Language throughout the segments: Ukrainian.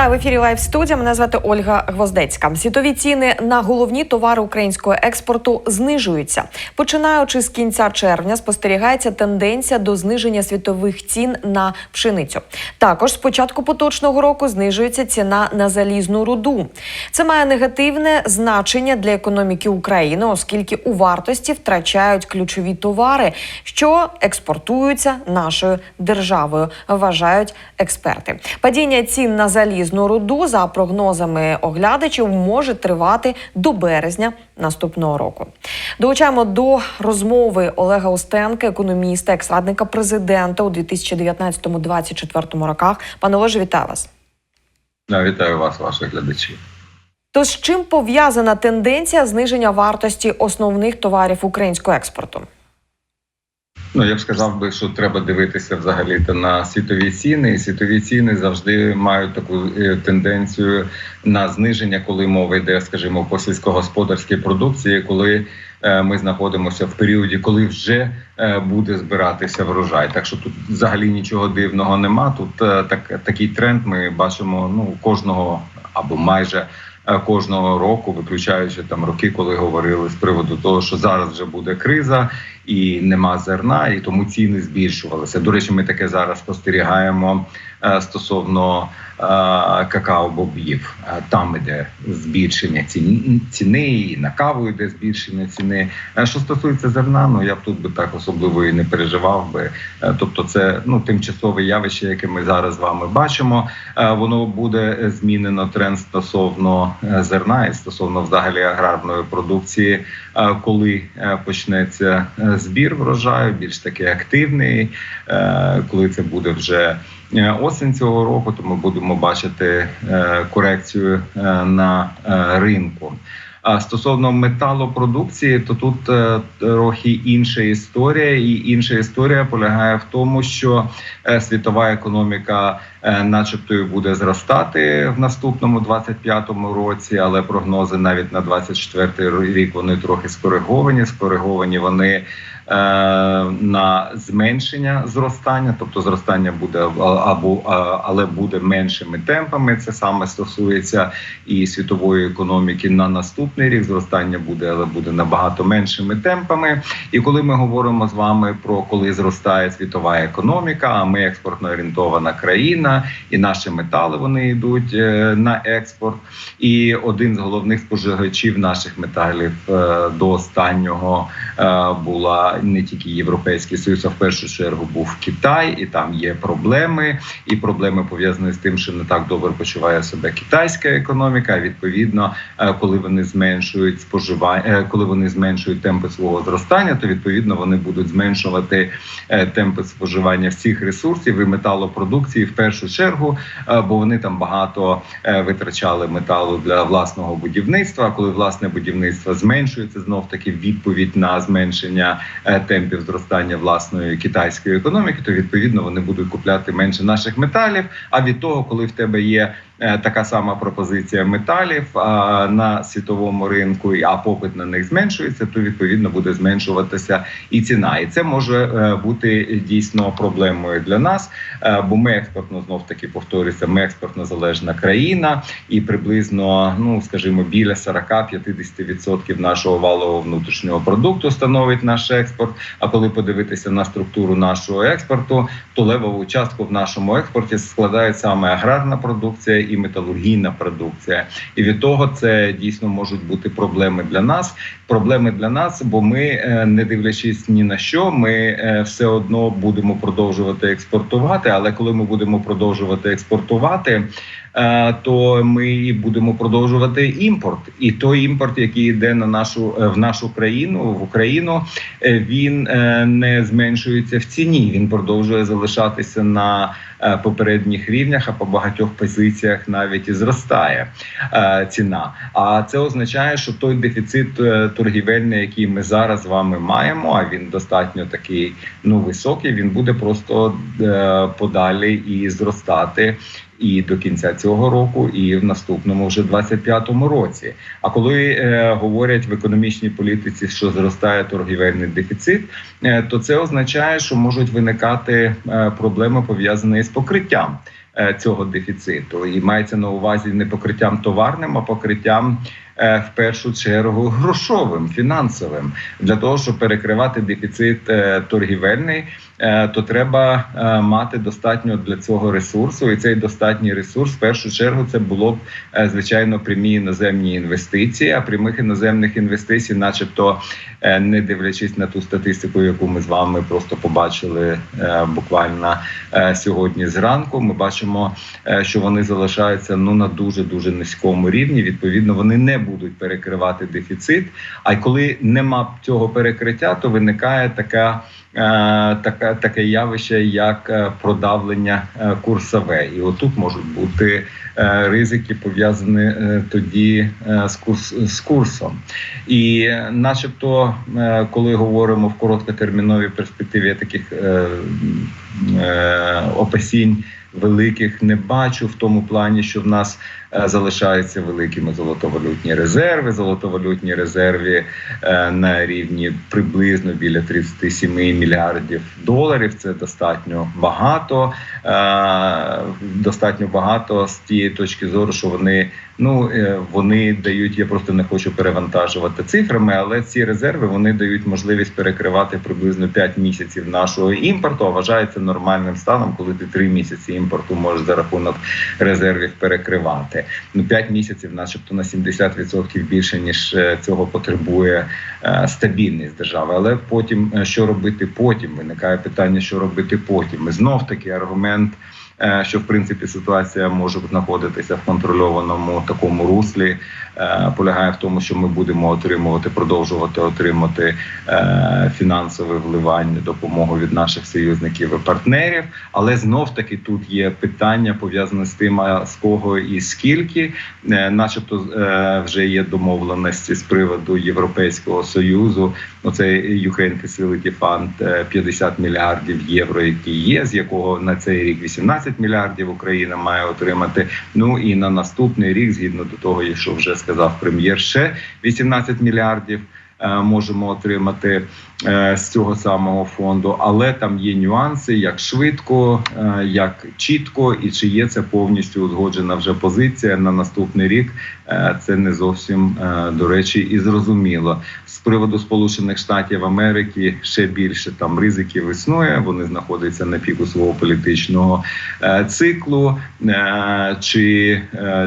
Вітаю в ефірі Лайв студія. Мене звати Ольга Гвоздецька. Світові ціни на головні товари українського експорту знижуються. Починаючи з кінця червня, спостерігається тенденція до зниження світових цін на пшеницю. Також з початку поточного року знижується ціна на залізну руду. Це має негативне значення для економіки України, оскільки у вартості втрачають ключові товари, що експортуються нашою державою, вважають експерти. Падіння цін на залізну руду за прогнозами оглядачів може тривати до березня наступного року. Долучаємо до розмови Олега Остенка, економіста, екс-радника президента у 2019-2024 роках. Пане Олеже, вітаю вас. Вітаю вас, ваших глядачів. То з чим пов'язана тенденція зниження вартості основних товарів українського експорту? Ну я б сказав би, що треба дивитися взагалі на світові ціни. І світові ціни завжди мають таку е, тенденцію на зниження, коли мова йде, скажімо, по сільськогосподарській продукції, коли е, ми знаходимося в періоді, коли вже е, буде збиратися врожай. Так що тут взагалі нічого дивного нема. Тут так такий тренд ми бачимо ну кожного або майже. Кожного року, виключаючи там роки, коли говорили з приводу того, що зараз вже буде криза і нема зерна, і тому ціни збільшувалися. До речі, ми таке зараз спостерігаємо стосовно какао-бобів. Там іде збільшення ціни, і на каву йде збільшення ціни. Що стосується зерна, ну я б тут би так особливо і не переживав би. Тобто, це ну тимчасове явище, яке ми зараз з вами бачимо. Воно буде змінено тренд стосовно зерна і стосовно взагалі аграрної продукції, коли почнеться збір врожаю, більш таки активний, коли це буде вже. Осінь цього року, то ми будемо бачити корекцію на ринку. А стосовно металопродукції, то тут трохи інша історія, і інша історія полягає в тому, що світова економіка, начебто, буде зростати в наступному 25-му році, але прогнози навіть на 24-й рік вони трохи скориговані. Скориговані вони. На зменшення зростання, тобто зростання буде або але буде меншими темпами. Це саме стосується і світової економіки на наступний рік. Зростання буде, але буде набагато меншими темпами. І коли ми говоримо з вами про коли зростає світова економіка, а ми експортно орієнтована країна, і наші метали вони йдуть на експорт. І один з головних споживачів наших металів до останнього була не тільки європейський союз, а в першу чергу був Китай, і там є проблеми, і проблеми пов'язані з тим, що не так добре почуває себе китайська економіка. Відповідно, коли вони зменшують споживання, коли вони зменшують темпи свого зростання, то відповідно вони будуть зменшувати темпи споживання всіх ресурсів і металопродукції в першу чергу, бо вони там багато витрачали металу для власного будівництва. Коли власне будівництво зменшується, знов таки відповідь на зменшення темпів зростання власної китайської економіки, то відповідно вони будуть купляти менше наших металів. А від того, коли в тебе є така сама пропозиція металів на світовому ринку, а попит на них зменшується, то відповідно буде зменшуватися і ціна. І це може бути дійсно проблемою для нас, бо ми експортно знов таки повторюся, ми експортно залежна країна, і приблизно, ну скажімо, біля 40-50% нашого валового внутрішнього продукту становить наш експорт. А коли подивитися на структуру нашого експорту, то левову частку в нашому експорті складає саме аграрна продукція і металургійна продукція. І від того це дійсно можуть бути проблеми для нас. Проблеми для нас, бо ми, не дивлячись ні на що, ми все одно будемо продовжувати експортувати. Але коли ми будемо продовжувати експортувати, то ми будемо продовжувати імпорт. І той імпорт, який йде на нашу в нашу країну в Україну, він не зменшується в ціні. Він продовжує залишатися на попередніх рівнях, а по багатьох позиціях навіть і зростає ціна. А це означає, що той дефіцит торгівельний, який ми зараз з вами маємо, а він достатньо такий ну високий. Він буде просто подалі і зростати. І до кінця цього року, і в наступному вже 25-му році. А коли е, говорять в економічній політиці, що зростає торгівельний дефіцит, е, то це означає, що можуть виникати е, проблеми пов'язані з покриттям цього дефіциту, і мається на увазі не покриттям товарним, а покриттям. е, В першу чергу грошовим, фінансовим для того, щоб перекривати дефіцит е, торгівельний, е, то треба е, мати достатньо для цього ресурсу, і цей достатній ресурс в першу чергу це було б е, звичайно прямі іноземні інвестиції. А прямих іноземних інвестицій, начебто, е, не дивлячись на ту статистику, яку ми з вами просто побачили е, буквально е, сьогодні зранку. Ми бачимо, е, що вони залишаються ну на дуже дуже низькому рівні. Відповідно, вони не будуть перекривати дефіцит. А коли нема цього перекриття, то виникає така. Е, Таке, таке явище, як е, продавлення е, курсове, і отут можуть бути ризики пов'язані тоді з курс з курсом. І, начебто, коли говоримо в короткотерміновій перспективі, таких опасінь великих не бачу в тому плані, що в нас залишаються великими золотовалютні резерви. Золотовалютні резерви на рівні приблизно біля 37 мільярдів доларів. Це достатньо багато. Е, Достатньо багато з тієї точки зору, що вони ну е, вони дають. Я просто не хочу перевантажувати цифрами, але ці резерви вони дають можливість перекривати приблизно 5 місяців нашого імпорту. А вважається нормальним станом, коли ти 3 місяці імпорту можеш за рахунок резервів перекривати. Ну 5 місяців, начебто, на 70% більше ніж е, цього потребує е, стабільність держави. Але потім що робити потім? Виникає питання, що робити потім. І знов таки аргумент. Е, Що в принципі ситуація може знаходитися в контрольованому такому руслі, е, полягає в тому, що ми будемо отримувати, продовжувати отримати е, фінансове вливання, допомогу від наших союзників і партнерів. Але знов таки тут є питання пов'язане з тим, з кого і скільки, начебто, вже є домовленості з приводу Європейського союзу. Оцей Ukraine Facility Fund е, 50 мільярдів євро, який є, з якого на цей рік 18 мільярдів Україна має отримати. Ну і на наступний рік, згідно до того, що вже сказав прем'єр, ще 18 мільярдів. Е, Можемо отримати е, з цього самого фонду, але там є нюанси, як швидко, е, як чітко, і чи є це повністю узгоджена вже позиція на наступний рік. Це не зовсім до речі і зрозуміло. З приводу Сполучених Штатів Америки ще більше там ризиків існує. Вони знаходяться на піку свого політичного циклу. Чи,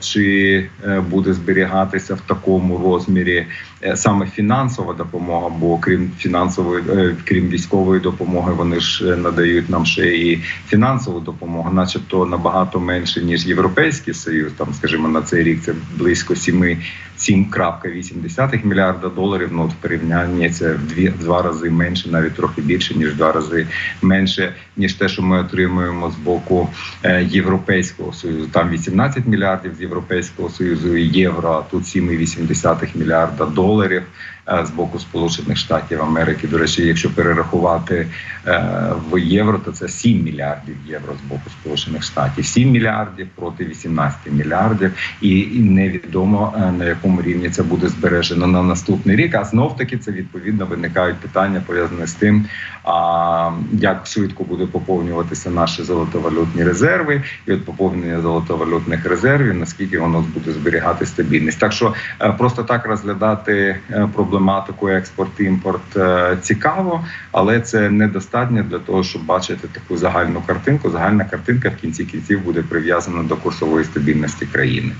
чи буде зберігатися в такому розмірі саме фінансова допомога? Бо крім фінансової, е, крім військової допомоги, вони ж е, надають нам ще і фінансову допомогу, начебто набагато менше ніж Європейський Союз. Там, скажімо, на цей рік це близько 7 7,8 мільярда доларів. Ну от в порівнянні це в дві в два рази менше, навіть трохи більше ніж в два рази менше, ніж те, що ми отримуємо з боку е, Європейського союзу. Там 18 мільярдів з Європейського союзу і євро. А тут 7,8 мільярда доларів з боку Сполучених Штатів Америки. До речі, якщо перерахувати е, в євро, то це 7 мільярдів євро з боку Сполучених Штатів. 7 мільярдів проти 18 мільярдів, і, невідомо е, на якому рівні це буде збережено на наступний рік. А знов таки це відповідно виникають питання пов'язані з тим, а як швидко буде поповнюватися наші золотовалютні резерви, і от поповнення золотовалютних резервів, наскільки воно буде зберігати стабільність. Так що е, просто так розглядати е, проблематику експорт-імпорт е, цікаво, але це недостатньо для того, щоб бачити таку загальну картинку. Загальна картинка в кінці кінців буде прив'язана до курсової стабільності країни.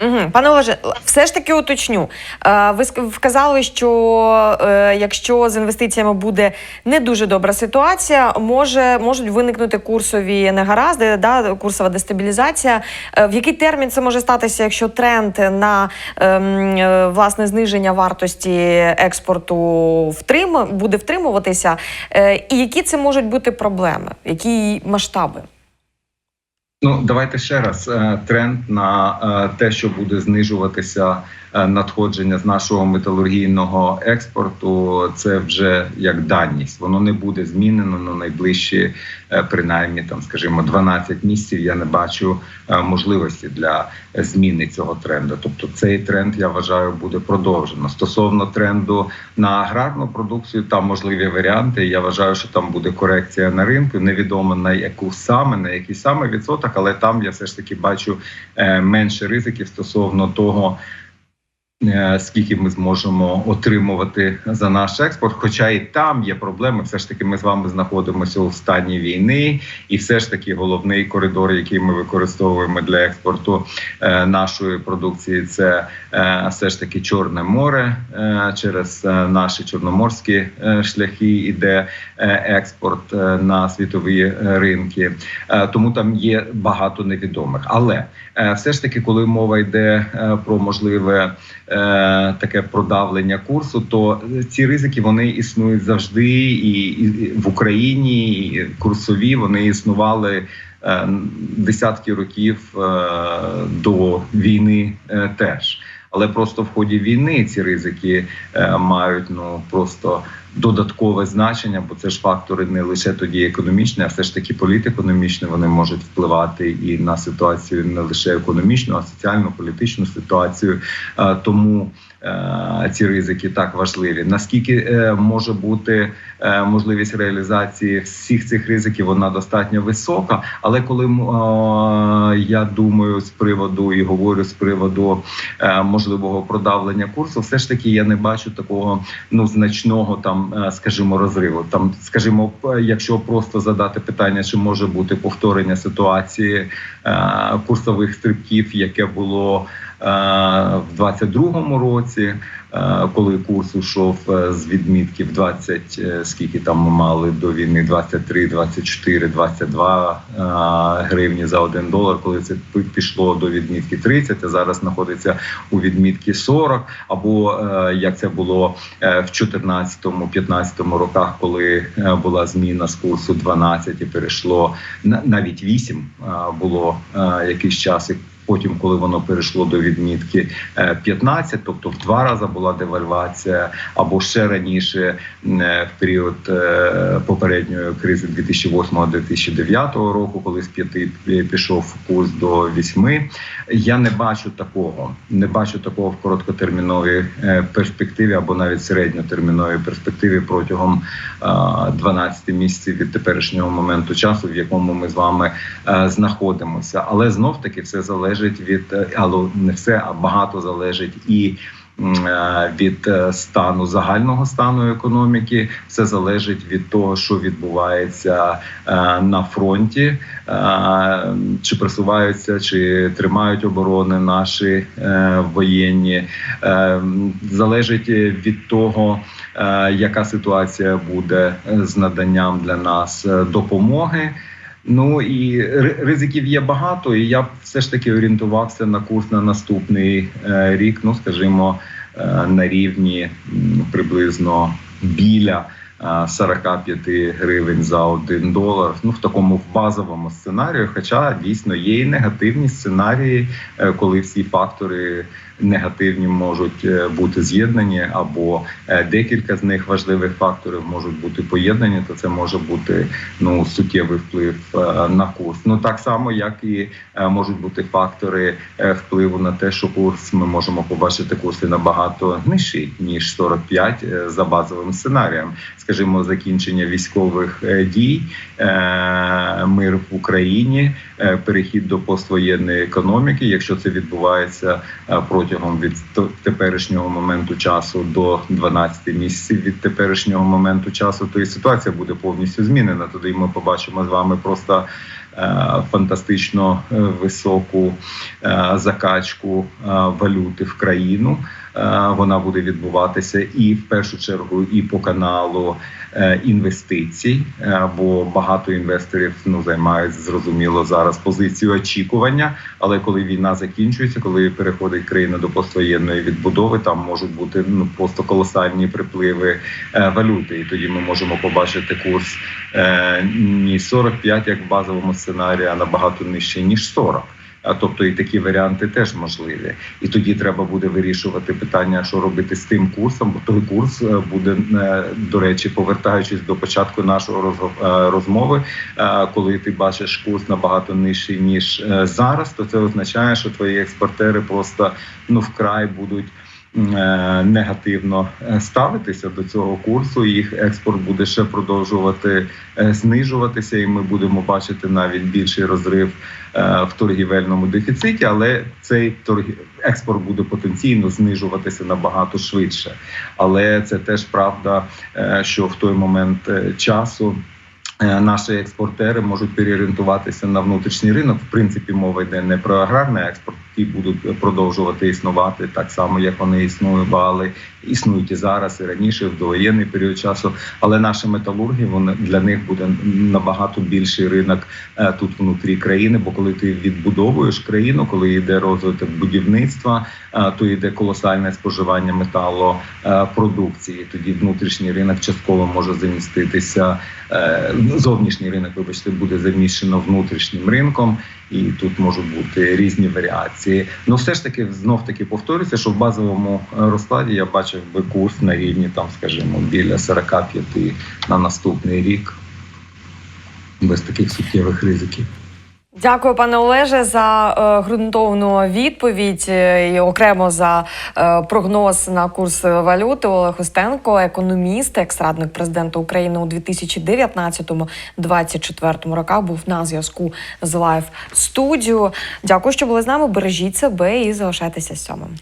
Угу. Пане Олеже, все ж таки уточню. Е, Ви вказали, що е, якщо з інвестиціями буде не дуже добра ситуація, може можуть виникнути курсові негаразди, да, курсова дестабілізація. Е, В який термін це може статися, якщо тренд на ем, власне зниження вартості експорту втрим буде втримуватися? І які це можуть бути проблеми? Які масштаби? Ну давайте ще раз Е, тренд на е, те, що буде знижуватися надходження з нашого металургійного експорту. Це вже як даність. Воно не буде змінено на найближчі, е, принаймні там, скажімо, 12 місяців. Я не бачу е, можливості для зміни цього тренду. Тобто, цей тренд я вважаю буде продовжено. Стосовно тренду на аграрну продукцію, там можливі варіанти. Я вважаю, що там буде корекція на ринку. Невідомо на яку саме на який саме відсоток, але там я все ж таки бачу е, менше ризиків стосовно того. Е, Скільки ми зможемо отримувати за наш експорт? Хоча і там є проблеми, все ж таки ми з вами знаходимося у стані війни, і все ж таки головний коридор, який ми використовуємо для експорту е, нашої продукції, це е, все ж таки Чорне море через наші чорноморські шляхи іде експорт на світові ринки. Тому там є багато невідомих. Але все ж таки, коли мова йде про можливе таке продавлення курсу, то ці ризики вони існують завжди, і, в Україні і курсові вони існували. е, Десятки років е, до війни е, теж, але просто в ході війни ці ризики е, мають ну просто додаткове значення, бо це ж фактори не лише тоді економічні, а все ж таки політекономічні. Вони можуть впливати і на ситуацію не лише економічну, а соціальну політичну ситуацію. Е, Тому ці ризики так важливі. Наскільки е, може бути е, можливість реалізації всіх цих ризиків, вона достатньо висока. Але коли е, я думаю з приводу і говорю з приводу е, можливого продавлення курсу, все ж таки я не бачу такого ну значного там, е, скажімо, розриву. Там, скажімо, якщо просто задати питання, чи може бути повторення ситуації е, курсових стрибків, яке було е, в 22-му році, е, коли курс ушов е, з відмітків 20, е, скільки там ми мали до війни, 23, 24, 22 е, гривні за один долар, коли це пішло до відмітки 30, а зараз знаходиться у відмітки 40, або е, як це було е, в 14-15 роках, коли е, була зміна з курсу 12 і перейшло на- навіть 8 е, було е, якийсь час. Потім, коли воно перейшло до відмітки е, 15, тобто в два рази була девальвація, або ще раніше е, в період е, попередньої кризи 2008-2009 року, коли з 5 пішов курс до 8. Я не бачу такого. Не бачу такого в короткотерміновій е, перспективі або навіть середньотерміновій перспективі протягом е, 12 місяців від теперішнього моменту часу, в якому ми з вами е, знаходимося. Але знов таки все залежить від е, але не все, а багато залежить і. е, Від е, стану загального стану економіки все залежить від того, що відбувається на фронті, чи просуваються, чи тримають оборони наші воєнні, залежить від того, яка ситуація буде з наданням для нас допомоги. Ну і ризиків є багато, і я все ж таки орієнтувався на курс на наступний е, рік. Ну скажімо, е, на рівні приблизно біля 45 гривень за один долар. Ну в такому базовому сценарію. Хоча дійсно є і негативні сценарії, е, коли всі фактори негативні можуть е, бути з'єднані, або е, декілька з них важливих факторів можуть бути поєднані, то це може бути ну суттєвий вплив на курс. Ну так само, як і можуть бути фактори впливу на те, що курс ми можемо побачити курси набагато нижчий ніж 45 е, за базовим сценарієм. Скажімо, закінчення військових е, дій, е, мир в Україні, е, перехід до поствоєнної економіки. Якщо це відбувається протягом від теперішнього моменту часу до 12 місяців від теперішнього моменту часу, то і ситуація буде повністю змінена. Тоді ми побачимо з вами просто фантастично високу закачку валюти в країну. Е, Вона буде відбуватися і в першу чергу і по каналу е, інвестицій, е, бо багато інвесторів ну займають зрозуміло зараз позицію очікування. Але коли війна закінчується, коли переходить країна до поствоєнної відбудови, там можуть бути ну просто колосальні припливи валюти, і тоді ми можемо побачити курс не 45, як в базовому сценарії, а набагато нижче ніж 40. А тобто і такі варіанти теж можливі, і тоді треба буде вирішувати питання, що робити з тим курсом, бо той курс е, буде е, до речі, повертаючись до початку нашого е, розмови. Коли ти бачиш курс набагато нижчий ніж зараз, то це означає, що твої експортери просто ну вкрай будуть. Е, негативно е, ставитися до цього курсу. Їх експорт буде ще продовжувати е, знижуватися, і ми будемо бачити навіть більший розрив в торгівельному дефіциті, але цей експорт буде потенційно знижуватися набагато швидше. Але це теж правда, що в той момент часу. Е, Наші експортери можуть переорієнтуватися на внутрішній ринок. В принципі, мова йде не про аграрний експорт, ті будуть продовжувати існувати так само, як вони існували, існують і зараз, і раніше, в довоєнний період часу. Але наші металурги вони для них буде набагато більший ринок е, тут внутрі країни. Бо коли ти відбудовуєш країну, коли йде розвиток будівництва, е, то йде колосальне споживання металопродукції. Тоді внутрішній ринок частково може заміститися. Зовнішній ринок, вибачте, буде заміщено внутрішнім ринком, і тут можуть бути різні варіації. Ну, все ж таки, знов таки повторюся, що в базовому е, розкладі я бачив би курс на рівні там, скажімо, біля 45 на наступний рік, без таких суттєвих ризиків. Дякую, пане Олеже, за е, ґрунтовну відповідь е, і окремо за е, прогноз на курс валюти. Олег Остенко, економіст, екс-радник президента України у 2019-2024 роках, був на зв'язку з Лайв студію. Дякую, що були з нами. Бережіть себе і залишайтеся сьомим.